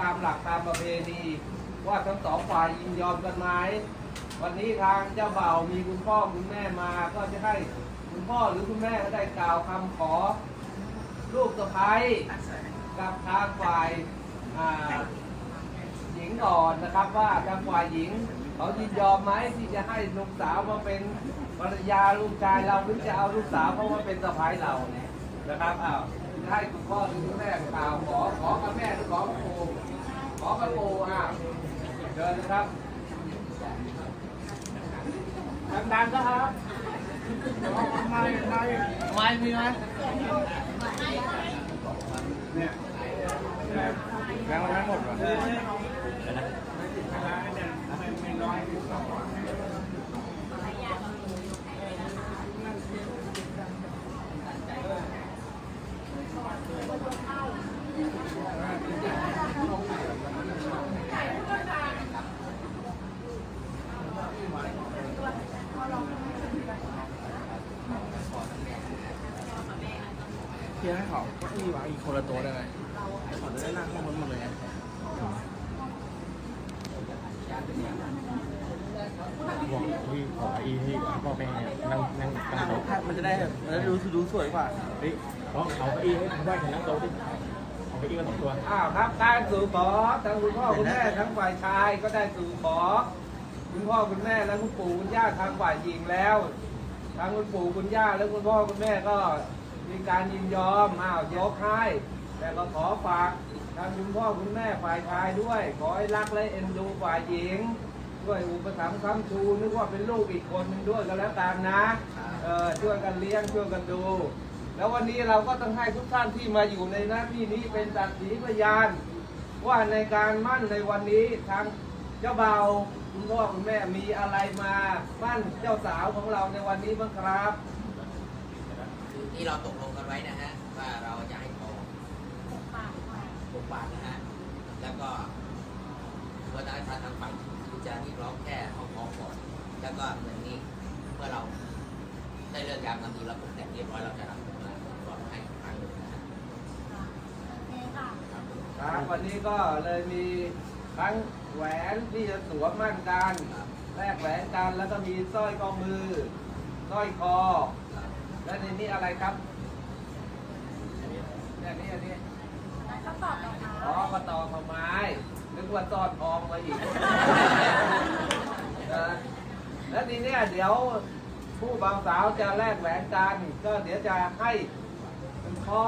ตามหลักตามประเพณีว่าทั้งสองฝ่ายยินยอมกันไหมวันนี้ทางเจ้าบ่าวมีคุณพ่อคุณแม่มา ก็จะให้คุณพ่อหรือคุณแม่ก็ได้กล่าวคำขอลูกสะพ้ายกับทางฝ่ายหญิงก่อนนะครับว่าทางฝ่ายหญิงเขายินยอมไหมที่จะให้ลูกสาวมาเป็นภรรยาลูกชายเราหรือจะเอาลูกสาวเขามาเป็นสะพ้ายเราเนี่ยนะครับอ้าว ให้คุณพ่อหรือคุณแม่กล่าวขอขอกับแม่หรือขอกับปู่ขอกับปู่อะเชิญนะครับดังๆก็ครับไม่ไม่ไม่มีไหมแล้วทั้งหมดเหรอ เพียงให้เขาเก็อี้วางอีกคนละตัวได้ไหมเขาจะได้นั่งข้างบนหมดเลยไงบอกที่ขออีที่พ่อแม่นั่งนั่งตั้งโต๊ะมันจะได้แบบมันจะดูดูสวยกว่าเฮ้ย เอาเอาเก้าอี้ให้ผมว่าฉันนั่งโต๊ะดิเอาเก้าอี้มาสองตัวอ้าวครับการสู่ขอทั้งคุณพ่อคุณแม่ทั้งฝ่ายชายก็ได้สู่ขอคุณพ่อคุณแม่และคุณปู่คุณย่าทางฝ่ายหญิงแล้วทางคุณปู่คุณย่าและคุณพ่อคุณแม่ก็มีการยินยอมอ้าวยกให้แต่ก็ขอฝากทางคุณพ่อคุณแม่ฝ่ายชายด้วย ขอให้รักและเอ็นดูฝ่ายหญิง ด้วยอุปถัมภ์ค้ำชูนึกว่าเป็นลูกอีกคนหนึงด้วยก็แล้วกันนะเออช่วยกันเลี้ยงช่วยกันดู แล้ววันนี้เราก็ต้องให้ทุกท่านที่มาอยู่ในหน้าที่นี้เป็นสักขีพยาน ว่าในการมั่นในวันนี้ทางเจ้าบ่าวคุณพ่อคุณแม่มีอะไรมามั่นเจ้าสาวของเราในวันนี้บ้างครับคือที่เราตกลงกันไว้นะฮะว่าเราจะให้ทองหกบาทนะฮะแล้วก็เมื่อทางทางฝั่งที่จะเรียกร้องแค่เอาทองก่อนแล้วก็เงินนี้เมื่อเราได้เรื่องยามกันทีเราตกแต่งเรียบร้อยเราจะรับเงินมาก่อนให้ครั้งหนึ่งนะฮะ ครับวันนี้ก็เลยมีทั้งแหวนที่จะสวมมั่นกันแลกแหวนกันแล้วก็มีสร้อยข้อมือสร้อยคอ และในนี้อะไรครับเนี่ยนี่อันนี้อ๋อกระตอขอไม้นึกว่าซ่อนทองมาอีกแล้วทีเนี้ยเดี๋ยวผู้บ่าวสาวจะแลกแหวนกัน ก็เดี๋ยวจะให้คุณพ่อ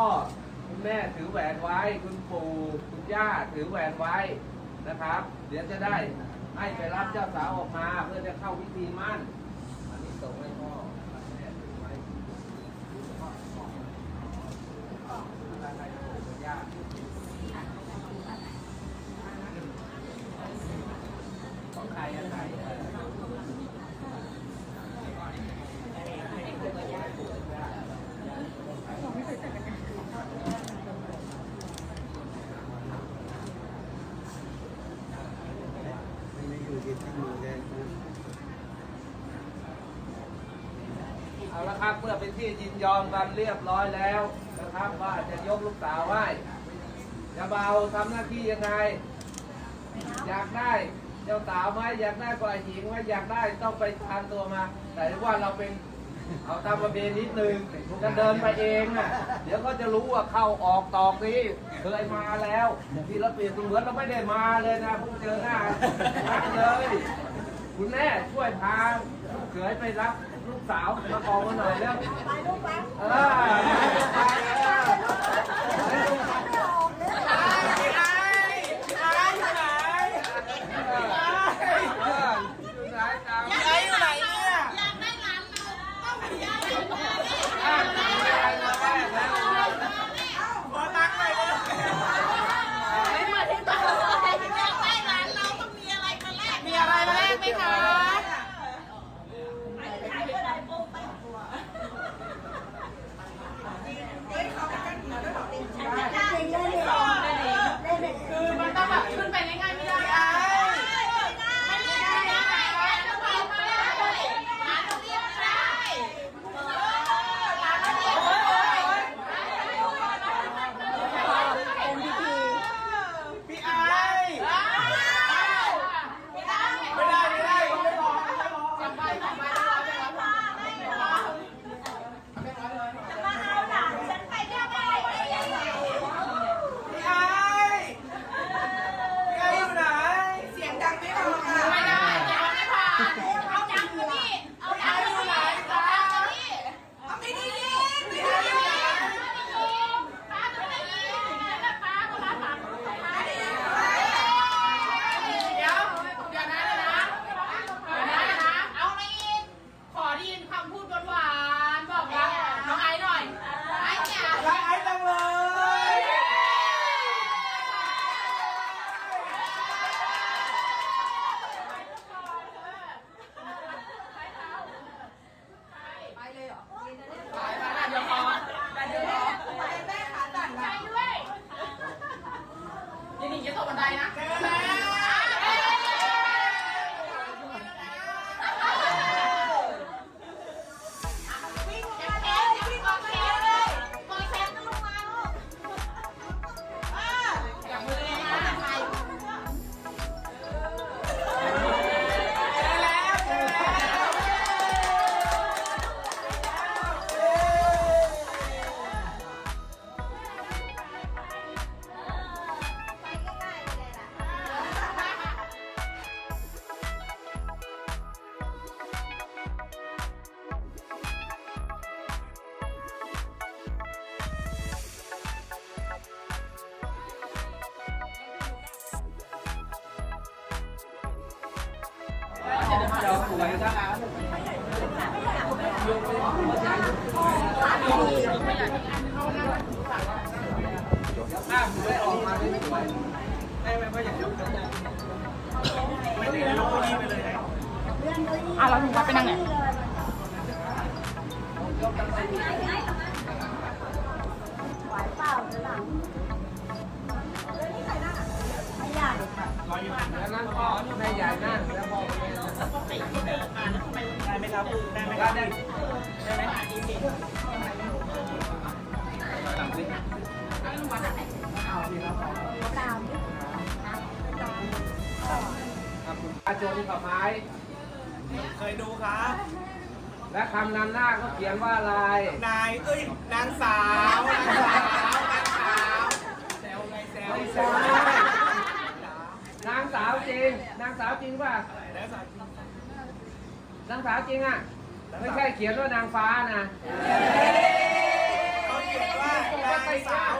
คุณแม่ถือแหวนไว้ คุณปู่คุณย่าถือแหวนไว้นะครับ เดี๋ยวจะได้ให้ไปรับเจ้าสาวออกมาเพื่อจะเข้าพิธีมั่น อันนี้ส่งให้พ่อแม่ถือไว้อะไรนะคุณย่าของใครอะใครเออ นี่คือที่ที่มือแดง เอาละครับเมื่อเป็น ที่ยินยอมกันเรียบร้อยแล้วนะครับว่าจะยกลูกสาวไหว้จะเบาทำหน้าที่ยังไง อยากได้เจ้าสาวไหมอยากได้ฝ่ายหญิงไหมอยากได้ต้องไปตามตัวมา แต่ว่าเราเป็นเอาตามประเพณีนิดนึงจะเดินไปเองอะเดี๋ยวก็จะรู้ว่าเข้าออกตอกนี้เคยมาแล้วทีละเปลี่ยนเหมือนเราไม่ได้มาเลยนะเพิ่งเจอหน้าเลย คุณแม่ช่วยพาลูกเขยไปรับ สาว มากองมาหน่อยแล้วไปลูกไปเออไปเออ อะเราถึงว่าไปนั่งไห และคำนำหน้าก็เขียนว่าอะไร นายเอ้ยนางสาวนางสาวนางสาวแซวไงแซวไม่ใช่นางสาวจริง นางสาวจริงป่ะ นางสาวนางสาวจริงอะ ไม่ใช่เขียนว่านางฟ้านะเขาเขียนว่านางสาว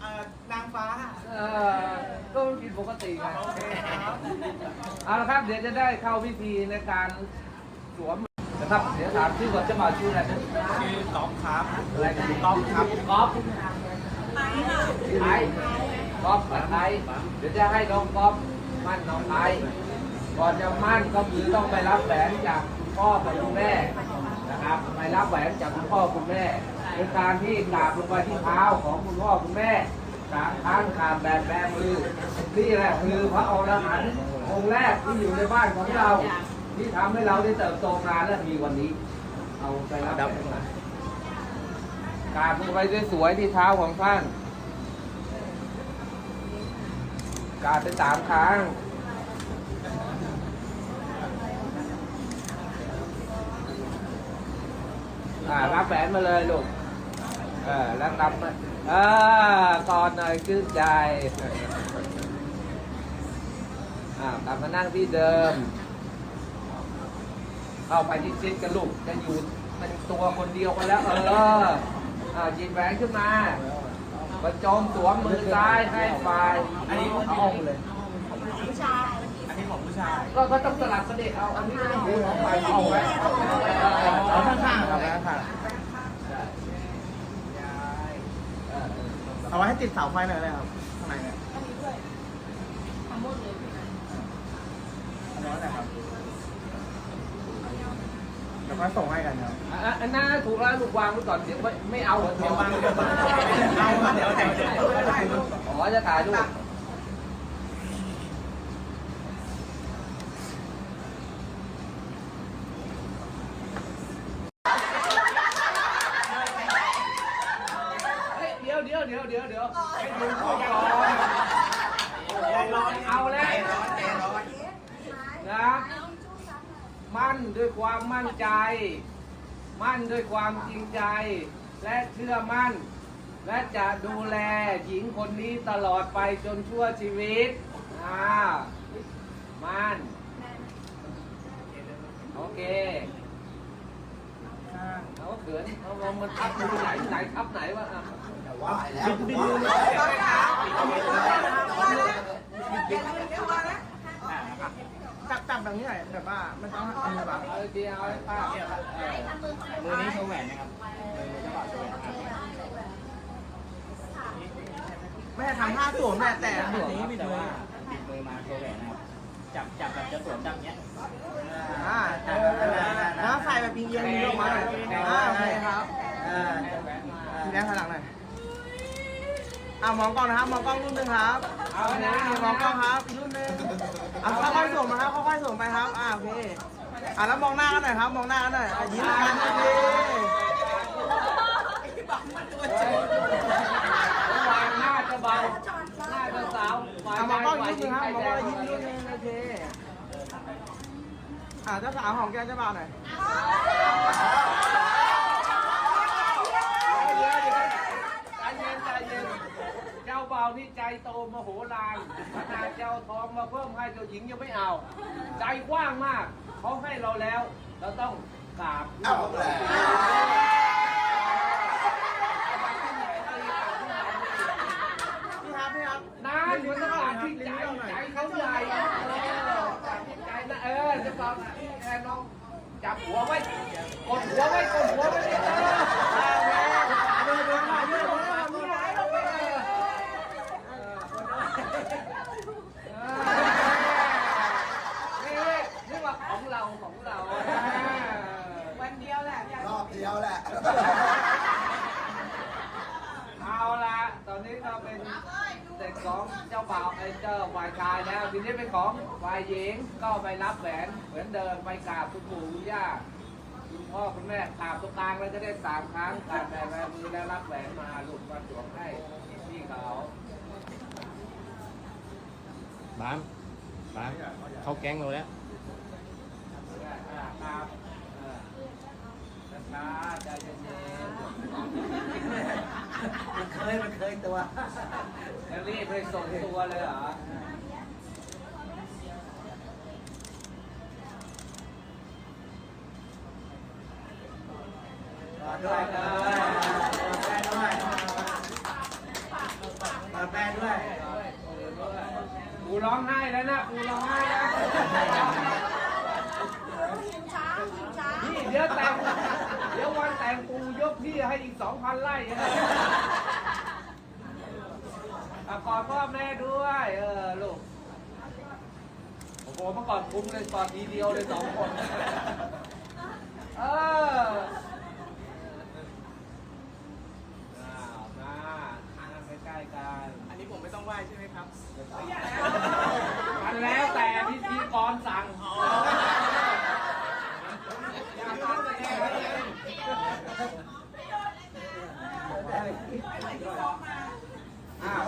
เอ่อนางฟ้าเออก็มันผิดปกติไงโอเคครับ เอาละครับเดี๋ยวจะได้เข้าพิธีในการ สวมนะครับเดี๋ยวถามชื่อก่อนจะบ่าชื่ออะไรนะชื่อก๊อฟครับอะไรนะก๊อฟครับก๊อฟไทยก๊อฟกับไทยเดี๋ยวจะให้น้องก๊อฟมั่นน้องไทยก่อนจะมั่นก็คือต้องไปรับแหวนจากคุณพ่อกับคุณแม่นะครับไปรับแหวนจากคุณพ่อคุณแม่โดยการที่กราบลงไปที่เท้าของคุณพ่อคุณแม่สามครั้งขาบแบบแบมือนี่แหละคือพระอรหันต์องค์แรกที่อยู่ในบ้านของเรา ที่ทำให้เราได้เติบโตมาและมีวันนี้ เอาไปรับแหวนมากราบลงไปสวยๆที่เท้าของท่านกราบไปสามครั้งอ่ารับแหวนมาเลยลูกเออแล้วกลับมาเออกอดหน่อยชื่นใจอ่ากลับมานั่งที่เดิม เข้าไปที่ชิดกันลูกจะอยู่เป็นตัวคนเดียวกันแล้ว เอออ่าหยิบแหวนขึ้นมาประจมสวมมือซ้ายให้ฝ่ายอันนี้เอาออกเลยอันนี้ของผู้ชาย ก็ก็ต้องสลับกันเด็กเอา อันนี้ก็ต้องดูของฝ่ายเอาไว้เอาข้างๆครับข้างเอาไว้ให้ติดเสาไฟหน่อยเลยครับข้างในเนี่ยอันนี้แหละครับ เดี๋ยวก็ส่งให้กันครับอะอันนั้นถูกแล้วลูกวางไว้ก่อนเดี๋ยวไม่ไม่เอาเดี๋ยววางเดี๋ยววางเอามาเดี๋ยวเดี๋ยวเดี๋ยวเดี๋ยวได้รูปอ๋อจะถ่ายรูปเฮ้ยเดี๋ยวเดี๋ยวเดี๋ยวเดี๋ยวเดี๋ยวให้ดูของก่อน ยายร้อน เอาแล้วนะมั่นด้วยความ มั่นใจมั่นด้วยความจริงใจ และเชื่อมั่น และจะดูแลหญิงคนนี้ตลอดไปจนชั่วชีวิตอ่ามั่น โอเคเอาเขินเอาเอามันทับมือไหนไหนทับไหนวะอะบิดบิดมือ จับจับแบบนี้หน่อยแบบว่ามันต้องอันนี้แบบเอาดีเอาให้ป้าเออมือนี้โชว์แหวนนะครับไม่ได้ทำท่าสวมแต่แต่แบบนี้บิดมือบิดมือมาโชว์แหวนนะครับจับจับแบบจะสวมจับเนี้ยอ่าแล้วใส่แบบเอียงๆลงมาหน่อยอ่าโอเคครับอ่าทีแรกข้างหลังหน่อยอ่ามองกล้องนะครับมองกล้องรุ่นหนึ่งครับเอานะมองกล้องครับรุ่น อะค่อยๆส่งมาครับค่อยๆส่งไปครับอ่าโอเคอะแล้วมองหน้ากันหน่อยครับ มองหน้ากันหน่อยอะยิ้มกันโอเควางหน้าจะเบาหน้าจะสาวฝ่ายอะมองกล้องอีกชายรุ่นหฝ่านึ่ยงหคญิรับมองกล้องอีกรุ่นหนึ่งชายโอเคอะเจ้าสาวของแกเจ้าบ่าวหน่อย เดี๋ยวเดี๋ยวใจเย็นใจเย็น เจ้าเบานี่ใจโตมโหฬารขนาดเจ้าทองมาเพิ่มให้เจ้าหญิงยังไม่เอา ใจกว้างมากเขาให้เราแล้ว เราต้องกราบเอาแหละพี่ครับพี่ครับนานมันต้องกราบที่ใจใจเขาใหญ่เออกราบที่ใจนะเออจะเป่าแอนน้องจับหัวไว้กดหัวไว้กดหัวไว้เนี่ยเออ ขาเดินเดินขาเดินเดินขาเดินขาเดิน นี่นี่ว่าของเราของเรา วันเดียวแหละ รอบเดียวแหละ เอาละตอนนี้เราเป็นเด็กของเจ้าบ่าวไอ้เจ้าฝ่ายชายแล้วทีนี้เป็นของฝ่ายหญิงก็ไปรับแหวนเหมือนเดิมไปกราบคุณปู่คุณย่าคุณพ่อคุณแม่กราบตรงกลางแล้วจะได้สามครั้งกราบแต่แบมือแล้วรับแหวนมาลูกมาสวมให้พี่เขาบ้ามบ้ามเขาแก๊งเราแล้ว ครับเออ ช้าๆใจเย็นมันเคยมันเคยตัวๆแล้วรีบไปส่งตัวเลยเหรอด้วยด้วยมาแปลด้วยปูร้องไห้แล้วนะปูร้องไห้แล้วนี่เดี๋ยวแต่งเดี๋ยววันแต่งปูยก ที่ให้อีกสองพันไร่นะอะกอดพ่อแม่ด้วย เออลูกโอ้โหเมื่อก่อนคุ้มเลยกอดทีเดียวเลยสองคน เอออ้าวมานั่งใกล้ๆกัน อันนี้ผมไม่ต้องไหว้ใช่ไหมครับมันแล้วแต่พิธีกรสั่งอ้าว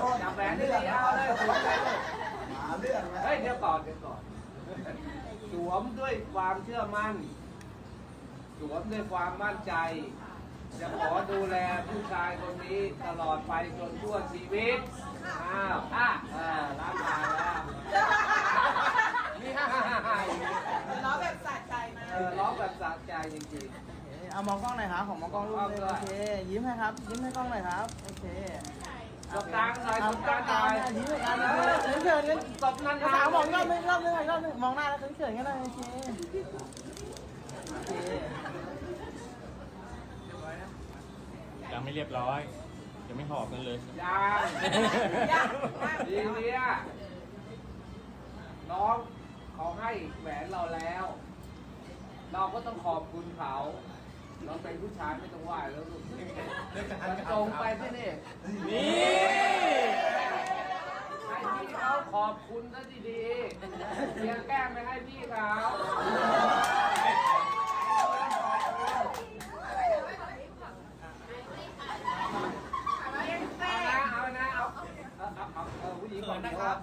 จับแหวนได้เลยเอาเลยสวมเลยหาเรื่องไหมเฮ้ยเดี๋ยวก่อนเดี๋ยวก่อน สวมด้วยความเชื่อมั่น สวมด้วยความมั่นใจ จะขอดูแลผู้ชายคนนี้ตลอดไปจนทั่วชีวิต อ้าวอะเออรับตายแล้วนี่ฮ่าฮ่าฮ่าฮ่าล้อแบบสะใจมาเออร้องแบบสะใจจริงเอามองกล้องหน่อยครับผมมองกล้องรูปเลยโอเค ยิ้มให้ครับ ยิ้มให้กล้องหน่อยครับ โอเคๆ ตบกลางหน่อยตเอาบกกล้ลาองงหตาน่อยยิ้มให้กันเขินเขินกันตบนานสาวๆมองรอบนึงรอบนึงอีกรอบนึงมองหน้าแล้วเขินเขินกันเลยโอเคโอเคยังไม่เรียบร้อย ยังไม่หอบกันเลยยังดีเนี่ยน้องเขาให้แหวนเราแล้ว เราก็ต้องขอบคุณเขา เราเป็นผู้ชายไม่ต้องไหว้แล้วลูกมันตรงไปที่นี่นี่ให้พี่เขาขอบคุณซะดีๆเพียงแกล้งไม่ให้พี่เขาเอานะเอานะเอาเอา เอาเอาเอาผู้หญิงก่อนนะครับ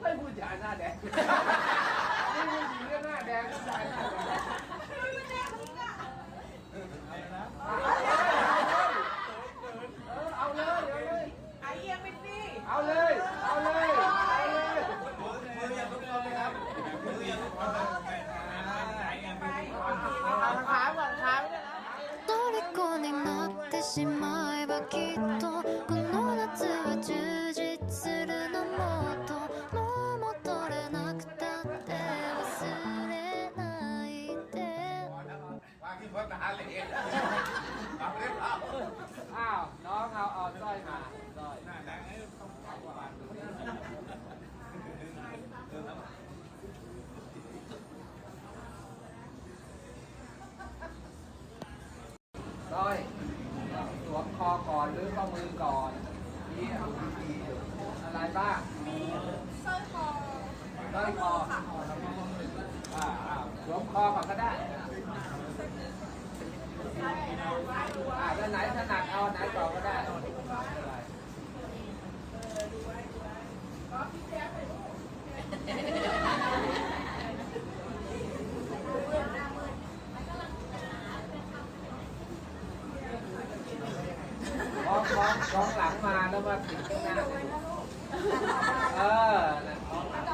ไม่ผู้ชายหน้าแดง อ้าว น้องเอาเอาสร้อยมาสร้อยสร้อยสวมคอก่อนหรือข้อมือก่อนมีอะไรบ้าง มีสร้อยคอสร้อยคอสวมคอก่อนก็ได้ อ่าด้านไหนถนัดเอาอันไหนก่อนก็ได้คล้องคล้องคล้องหลังมาแล้วมาติดข้างหน้าเลยเออนั่นคล้องหลังเ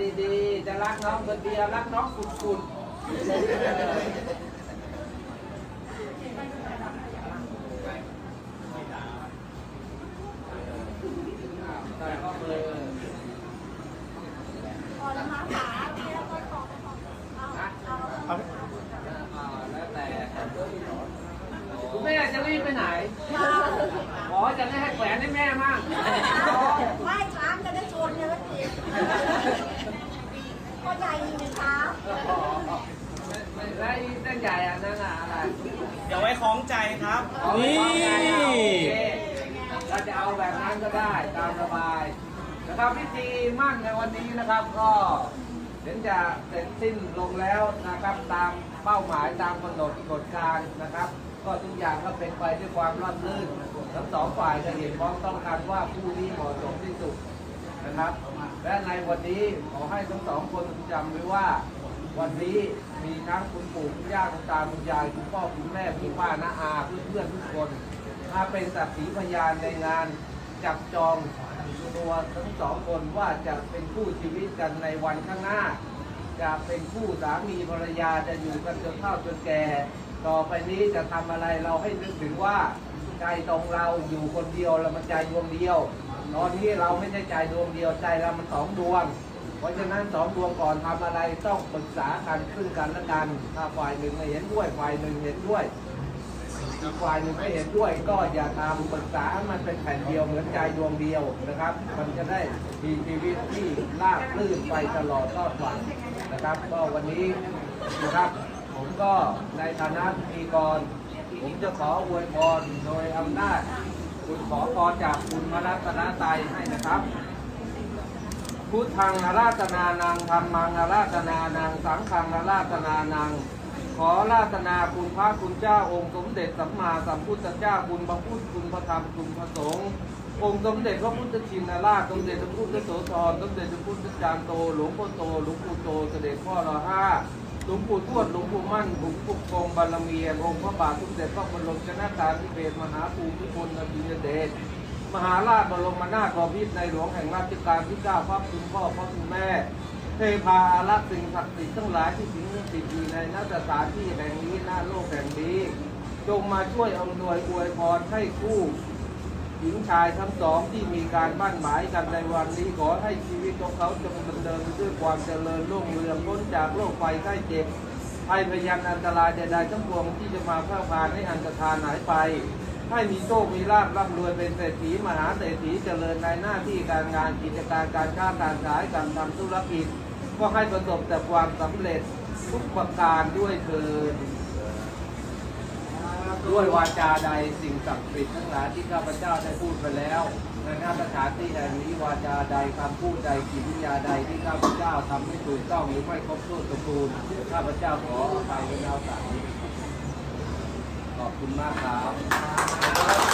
รักน้องคนเดียวรักน้องสุดๆแต่ก็เลย พอแล้วมั้งขาพี่แล้วก็ขอ เอาเอาอ่าแล้วแต่คุณแม่จะรีบไปไหนขอจะไม่ให้แขวนให้แม่มั่งไม่ช้างจะได้ชนเยอะสิก็ ใหญ่นี่ช้างแล้วอีเส้นใหญ่อันนั้นอะอะไรเดี๋ยวไว้คล้องใจครับ เอาไปทำไงอะโอเคเราจะเอาแบบนั้นก็ได้ตามสบายนะครับพิธีมั่นในวันนี้นะครับก็เดี๋ยวจะเสร็จสิ้นลงแล้วนะครับตามเป้าหมายตามกำหนดกฎการนะครับ ก็ทุกอย่างก็เป็นไปด้วยความราบรื่นทั้งสองฝ่ายจะเห็นพ้องต้องกันว่าผู้นี้เหมาะสมที่สุดนะครับ และในวันนี้ขอให้ทั้งสองคนจำไว้ว่า วันนี้มีทั้งคุณปู่คุณย่าคุณตาคุณยายคุณพ่อคุณแม่คุณป้าน้าอาเพื่อนเพื่อนทุกคนมาเป็นสักขีพยานในงานจับจองตัวทั้งสองคนว่าจะเป็นคู่ชีวิตกันในวันข้างหน้า จะเป็นคู่สามีภรรยาจะอยู่กันจนเฒ่าจนแก่ ต่อไปนี้จะทำอะไรเราให้นึกถึงว่าใจตรงเราอยู่คนเดียวเรามันใจดวงเดียว ตอนนี้เราไม่ใช่ใจดวงเดียวใจเรามันสองดวง เพราะฉะนั้นสองดวงก่อนทำอะไรต้องปรึกษากันซึ่งกันและกัน ถ้าฝ่ายหนึ่งไม่เห็นด้วยฝ่ายหนึ่งเห็นด้วยอีกฝ่ายหนึ่งไม่เห็นด้วยก็อย่าทำปรึกษามันเป็นแผ่นเดียวเหมือนใจดวงเดียวนะครับ มันจะได้มีชีวิตที่ราบรื่นไปตลอดรอดฝั่งนะครับ ก็วันนี้นะครับ ผมก็ในฐานะพิธีกร ผมจะขออวยพรโดยอำนาจ คุณขอพรจากคุณพระรัตนตรัยให้นะครับพุทธังอาราธนานังธรรมังอาราธนานัง สังฆังอาราธนานัง ขอราธนาคุณพระคุณเจ้าองค์สมเด็จสัมมาสัมพุทธเจ้าคุณพระพุทธคุณพระธรรมคุณพระสงฆ์องค์สมเด็จพระพุทธชินราชสมเด็จพระพุทธโสธรสมเด็จพระพุทธจารย์โต หลวงพ่อโต หลวงปู่โต เสด็จพ่อรอห้า ลวงปู่ทวดหลวงปู่มั่นหลวงปู่กงบารมีองค์พระบาทสมเด็จพระบรมชนกาธิเบศรมหาภูมิพลอดุลยเดชมหาราชบรมนาถบพิตรในหลวงแห่งรัชกาลที่เก้าพระคุณพ่อพระคุณแม่เทพาอารักษ์สิ่งศักดิ์สิทธิ์ทั้งหลายที่สิงสถิตอยู่ในนัสถานที่แห่งนี้หน้าโลกแห่งนี้ จงมาช่วยอำนวยอวยพรให้คู่ หญิงชายทั้งสองที่มีการมั่นหมายกันในวันนี้ขอให้ชีวิตของเขาจงดำเนินไปด้วยความเจริญรุ่งเรืองพ้นจากโรคภัยไข้เจ็บภัยพยันอันตรายใดๆทั้งปวงที่จะมาเข้าพานให้อันตรธานหายไป ให้มีโชคมีลาภร่ำรวยเป็นเศรษฐีมหาเศรษฐีเจริญในหน้าที่การงานกิจการการค้าการขายการทำธุรกิจ ก็ให้ประสบแต่ความสำเร็จทุกประการด้วยเถิด ด้วยวาจาใดสิ่งศักดิ์สิทธิ์ทั้งหลายที่ข้าพเจ้าได้พูดไปแล้วในหน้าสถานที่แห่งนี้วาจาใดคำพูดใดกิริยาใดที่ข้าพเจ้าทำไม่ถูกต้องหรือไม่ครบถ้วนสมบูรณ์ข้าพเจ้าขออภัยในเอาสายขอบคุณมากครับ